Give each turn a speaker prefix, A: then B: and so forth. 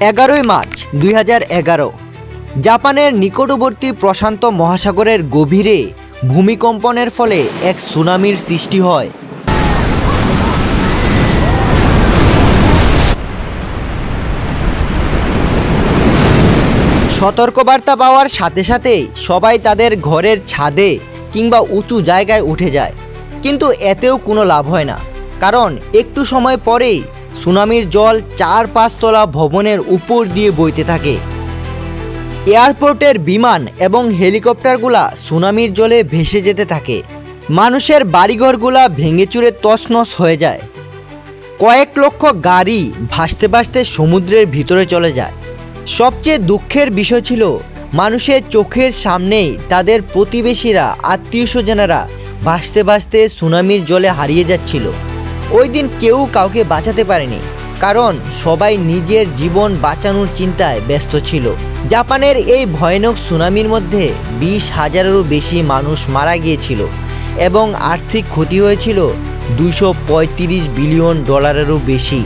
A: এগারোই মার্চ দুই হাজার এগারো। জাপানের নিকটবর্তী প্রশান্ত মহাসাগরের গভীরে ভূমিকম্পনের ফলে এক সুনামির সৃষ্টি হয়। সতর্কবার্তা পাওয়ার সাথে সাথেই সবাই তাদের ঘরের ছাদে কিংবা উঁচু জায়গায় উঠে যায়। কিন্তু এতেও কোনো লাভ হয় না, কারণ একটু সময় পরেই সুনামির জল চার পাঁচতলা ভবনের উপর দিয়ে বইতে থাকে। এয়ারপোর্টের বিমান এবং হেলিকপ্টারগুলা সুনামির জলে ভেসে যেতে থাকে। মানুষের বাড়িঘরগুলা ভেঙে চুরে তছনছ হয়ে যায়। কয়েক লক্ষ গাড়ি ভাসতে ভাসতে সমুদ্রের ভিতরে চলে যায়। সবচেয়ে দুঃখের বিষয় ছিল, মানুষের চোখের সামনেই তাদের প্রতিবেশীরা আত্মীয় স্বজনেরা ভাসতে ভাসতে সুনামির জলে হারিয়ে যাচ্ছিল। ওই দিন কেউ কাউকে বাঁচাতে পারেনি, কারণ সবাই নিজের জীবন বাঁচানোর চিন্তায় ব্যস্ত ছিল। জাপানের এই ভয়ানক সুনামির মধ্যে বিশ হাজারেরও বেশি মানুষ মারা গিয়েছিল এবং আর্থিক ক্ষতি হয়েছিল দুশো বিলিয়ন ডলারেরও বেশি।